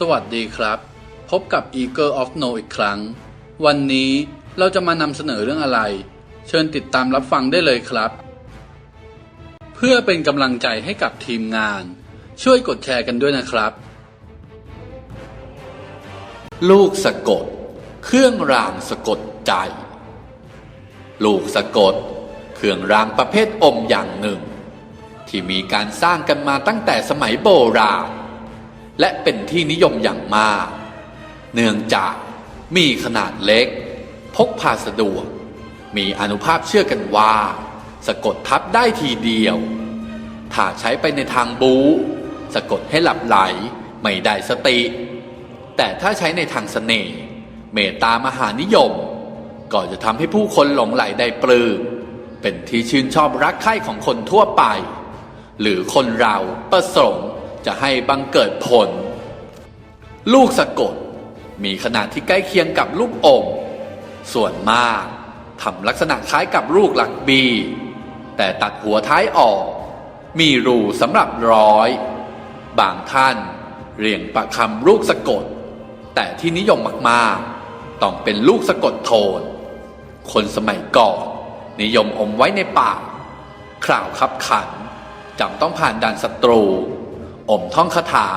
สวัสดีครับ พบกับ Eagle of No อีกครั้ง วันนี้เราจะมานำเสนอเรื่องอะไร เชิญติดตามรับฟังได้เลยครับ เพื่อเป็นกำลังใจให้กับทีมงาน ช่วยกดแชร์กันด้วยนะครับ ลูกสะกด เครื่องรางสะกดใจ ลูกสะกด เครื่องรางประเภทอมอย่างหนึ่ง ที่มีการสร้างกันมาตั้งแต่สมัยโบราณ และเป็นที่นิยมอย่างมาก เนื่องจากมีขนาดเล็ก พกพาสะดวก มีอนุภาพเชื่อกันว่า สะกดทับได้ทีเดียว ถ้าใช้ไปในทางบู สะกดให้หลับไหลไม่ได้สติ แต่ถ้าใช้ในทางเสน่ห์เมตตามหานิยม ก็จะทำให้ผู้คนหลงไหลได้ปลื้มเป็นที่ชื่นชอบรักใคร่ของคนทั่วไป หรือคนเราประสงค์ จะให้บังเกิดผล ลูกสะกดมีขนาดที่ใกล้เคียงกับลูกอม ส่วนมากทำลักษณะคล้ายกับลูกหลักบี แต่ตัดหัวท้ายออก มีรูสำหรับร้อย บางท่านเรียงประคำลูกสะกด แต่ที่นิยมมากๆ ต้องเป็นลูกสะกดโทน คนสมัยก่อนนิยมอมไว้ในปากคราวขับขันจำต้องผ่านด่านศัตรู อมท่องคาถา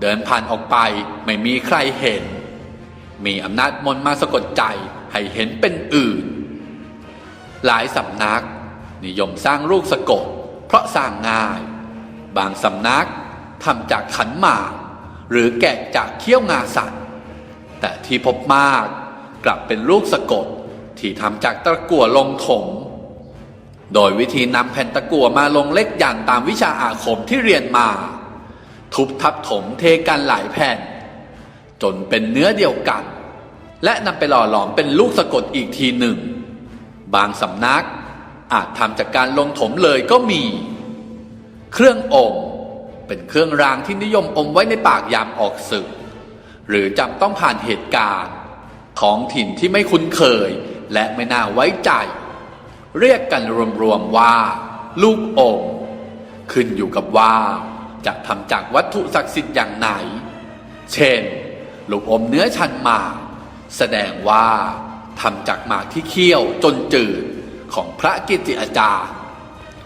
เดินผ่านออกไปไม่มีใครเห็น มีอำนาจมนต์มาสะกดใจให้เห็นเป็นอื่น หลายสำนัก นิยมสร้างลูกสะกด เพราะสร้างง่าย บางสำนักทำจากขันหมาก หรือแกะจากเขี้ยวงาสัตว์ แต่ที่พบมากกลับเป็นลูกสะกดที่ทำจากตะกั่วลงถม โดยวิธีนำแผ่นตะกั่วมาลงเล็กยันตามวิชาอาคมที่เรียนมา ทุบทับถมเทกันหลายแผ่น จนเป็นเนื้อเดียวกัน และนำไปหล่อหลอมเป็นลูกสะกดอีกทีหนึ่ง บางสำนักอาจทำจากการลงถมเลยก็มี เครื่องอมเป็นเครื่องรางที่นิยมอมไว้ในปากยามออกศึก หรือจำต้องผ่านเหตุการณ์ ท้องถิ่นที่ไม่คุ้นเคยและไม่น่าไว้ใจ เรียกกันรวมๆว่า ลูกอมขึ้นอยู่กับว่า จะทำจากวัตถุศักดิ์สิทธิ์อย่างไหน เช่น ลูกอมเนื้อชันหมากแสดงว่าทำจากหมากที่เคี่ยวจนจืดของพระกิติอาจารย์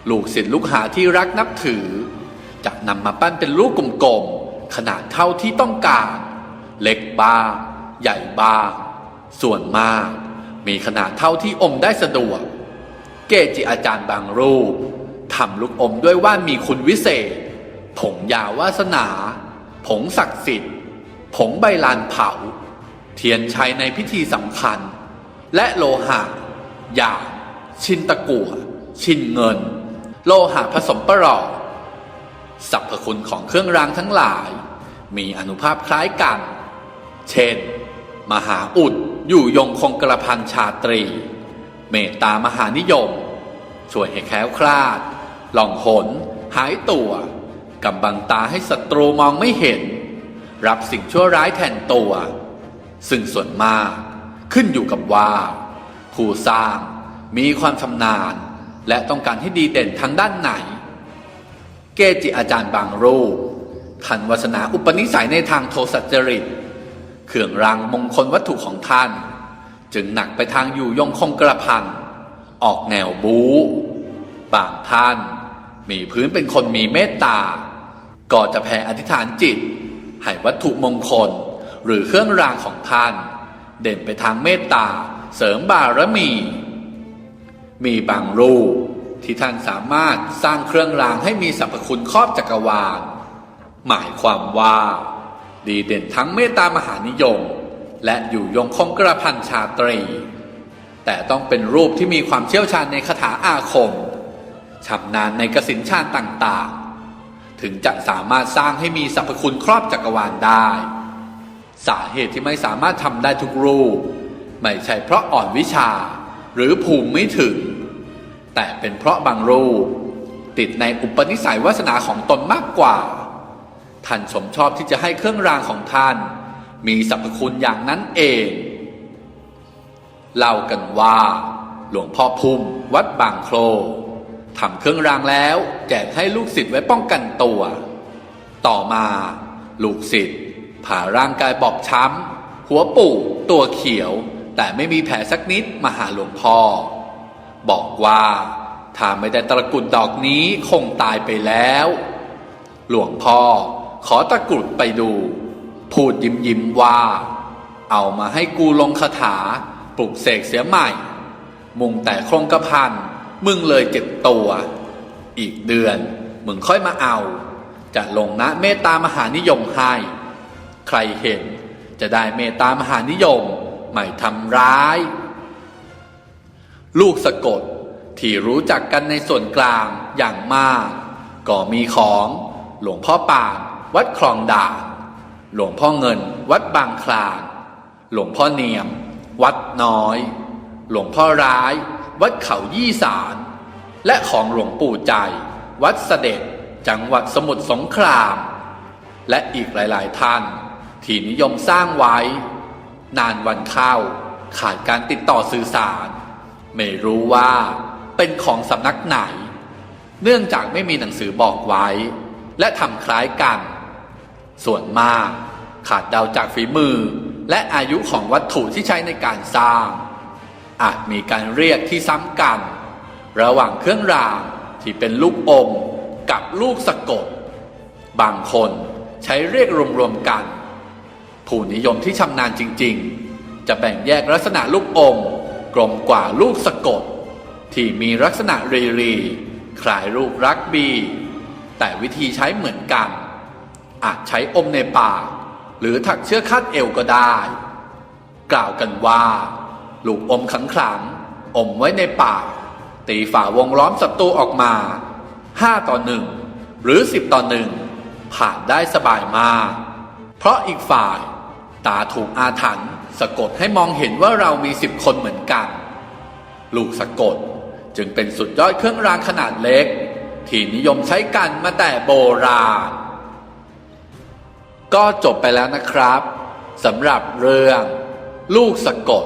ลูกศิษย์ลูกหาที่รักนับถือ จะนำมาปั้นเป็นลูกกลมๆ ขนาดเท่าที่ต้องการ เล็กบ้างใหญ่บ้างส่วนมาก มีขนาดเท่าที่อมได้สะดวก เกจิอาจารย์บางรูปทำลูกอมด้วยว่ามีคุณวิเศษ ผงยาวาสนา ผงศักดิ์สิทธิ์ ผงใบลานเผา เทียนชัยในพิธีสำคัญ และโลหะอย่างชินตะกั่วชินเงิน โลหะผสมประหลอดสรรพคุณของเครื่องรางทั้งหลาย มีอนุภาพคล้ายกัน เช่น มหาอุดอยู่ยงคงกระพันชาตรี เมตตามหานิยม ช่วยให้แคล้วคลาด หล่องหนหายตัว กำบังตาให้ศัตรูมองไม่เห็น รับสิ่งชั่วร้ายแทนตัว ซึ่งส่วนมากขึ้นอยู่กับว่า ผู้สร้างมีความชำนาญ และต้องการให้ดีเด่นทางด้านไหน เกจิอาจารย์บางรูปท่านวาสนาอุปนิสัยในทางโทสัจจริตเครื่องรางมงคลวัตถุของท่าน จึงหนักไปทางอยู่ยงคงกระพันออกแนวบูบางท่าน มีพื้นเป็นคนมีเมตตา ก็จะแผ่อธิษฐานจิต ให้วัตถุมงคล หรือเครื่องรางของท่าน เด่นไปทางเมตตาเสริมบารมี มีบางรูปที่ท่านสามารถสร้างเครื่องรางให้มีสรรพคุณครอบจักรวาล หมายความว่า ดีเด่นทั้งเมตตามหานิยม และอยู่ยงคงกระพันชาตรี แต่ต้องเป็นรูปที่มีความเชี่ยวชาญในคาถาอาคมชำนาญในกสินชาญต่างๆ ถึงจะสามารถสร้างให้มีสรรพคุณครอบจักรวาลได้ สาเหตุที่ไม่สามารถทำได้ทุกรูป ไม่ใช่เพราะอ่อนวิชาหรือภูมิไม่ถึง แต่เป็นเพราะบางรูป ติดในอุปนิสัยวาสนาของตนมากกว่า ท่านสมชอบที่จะให้เครื่องรางของท่าน มีสรรพคุณอย่างนั้นเอง เล่ากันว่า หลวงพ่อพุ่มวัดบางโคล ทำเครื่องรางแล้ว แจกให้ลูกศิษย์ไว้ป้องกันตัว ต่อมา ลูกศิษย์ผ่าร่างกายบอบช้ำหัวปูดตัวเขียว แต่ไม่มีแผลสักนิดมาหาหลวงพ่อ บอกว่าถ้าไม่ได้ตะกรุดดอกนี้คงตายไปแล้ว หลวงพ่อขอตะกรุดไปดู พูดยิ้มยิ้มว่า เอามาให้กูลงคาถา ปลุกเสกเสียใหม่ มุงแต่โครงกระพัน มึงเลยเจ็บตัว อีกเดือน มึงค่อยมาเอา จะลงนะเมตตามหานิยมให้ ใครเห็นจะได้เมตตามหานิยม ไม่ทำร้าย ลูกสะกดที่รู้จักกันในส่วนกลางอย่างมาก ก็มีของหลวงพ่อป่านวัดคลองด่านหลวงพ่อเงินวัดบางคลานหลวงพ่อเนียม วัดน้อย หลวงพ่อร้าย วัดเขายี่สาร และของหลวงปู่ใจ วัดเสด็จจังหวัดสมุทรสงคราม และอีกหลาย ๆ ท่าน ที่นิยมสร้างไว้ นานวันเข้าขาดการติดต่อสื่อสาร ไม่รู้ว่าเป็นของสำนักไหน เนื่องจากไม่มีหนังสือบอกไว้ และทำคล้ายกัน ส่วนมากขาดเดาจากฝีมือและอายุของวัตถุที่ใช้ในการสร้าง อาจมีการเรียกที่ซ้ำกัน ระหว่างเครื่องรางที่เป็นลูกอมกับลูกสะกด บางคนใช้เรียกรวมๆกัน ผู้นิยมที่ชำนาญจริง ๆ จะแบ่งแยกลักษณะลูกอมกลมกว่าลูกสะกด ที่มีลักษณะรีรีคล้ายลูกรักบี แต่วิธีใช้เหมือนกัน อาจใช้อมในปากหรือถักเชือกคาดเอวก็ได้ กล่าวกันว่า ลูกอมขังขลังอมไว้ในปากตีฝ่าวงล้อมศัตรูออกมา 5 ต่อหนึ่งหรือ 10 ต่อหนึ่งผ่านได้สบายมากเพราะอีกฝ่ายตาถูกอาถรรพ์สะกดให้มองเห็นว่าเรามีสิบคนเหมือนกัน ลูกสะกดจึงเป็นสุดยอดเครื่องรางขนาดเล็ก ที่นิยมใช้กันมาแต่โบราณ ก็จบไปแล้วนะครับสำหรับเรื่อง ลูกสะกด